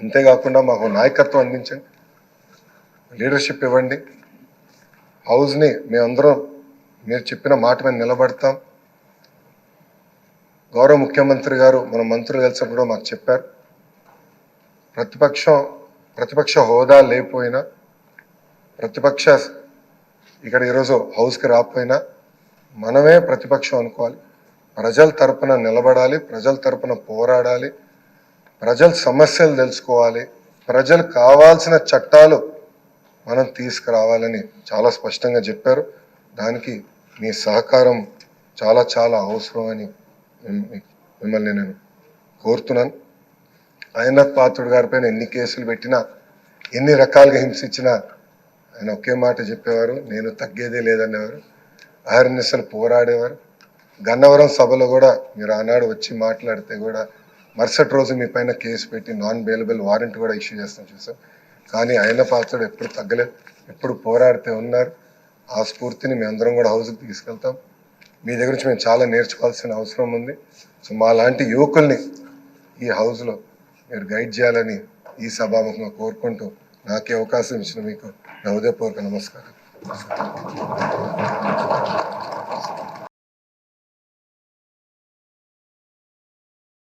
అంతేకాకుండా మాకు నాయకత్వం అందించండి. లీడర్షిప్ ఇవ్వండి. హౌస్ని మేమందరం మీరు చెప్పిన మాట మీద నిలబడతాం. గౌరవ ముఖ్యమంత్రి గారు మన మంత్రులు కలిసినప్పుడు కూడా మాకు చెప్పారు. ప్రతిపక్షం ప్రతిపక్ష హోదా లేకపోయినా ప్రతిపక్ష ఇక్కడ ఈరోజు హౌస్కి రాకపోయినా మనమే ప్రతిపక్షం అనుకోవాలి. ప్రజల తరపున నిలబడాలి ప్రజల తరపున పోరాడాలి. ప్రజల సమస్యలు తెలుసుకోవాలి. ప్రజలు కావాల్సిన చట్టాలు మనం తీసుకురావాలని చాలా స్పష్టంగా చెప్పారు. దానికి మీ సహకారం చాలా చాలా అవసరం అని మిమ్మల్ని నేను కోరుతున్నాను. ఆయన పాత్రుడు గారిపైన ఎన్ని కేసులు పెట్టినా ఎన్ని రకాలుగా హింసించినా ఆయన ఒకే మాట చెప్పేవారు. నేను తగ్గేదే లేదనేవారు. అహర్నిశలు పోరాడేవారు. గన్నవరం సభలో కూడా మీరు ఆనాడు వచ్చి మాట్లాడితే కూడా మరుసటి రోజు మీ పైన కేసు పెట్టి నాన్ బెయిలబుల్ వారెంట్ కూడా ఇష్యూ చేస్తాం చూసాం కానీ ఆయన పాత్రుడు ఎప్పుడు తగ్గలేదు. ఎప్పుడు పోరాడితే ఉన్నారు. ఆ స్ఫూర్తిని మేము అందరం కూడా హౌస్కి తీసుకెళ్తాం. మీ దగ్గర నుంచి మేము చాలా నేర్చుకోవాల్సిన అవసరం ఉంది. సో మా లాంటి యువకుల్ని ఈ హౌస్లో మీరు గైడ్ చేయాలని ఈ సభాముఖంగా కోరుకుంటూ నాకే అవకాశం ఇచ్చిన మీకు నా హృదయపూర్వక నమస్కారం.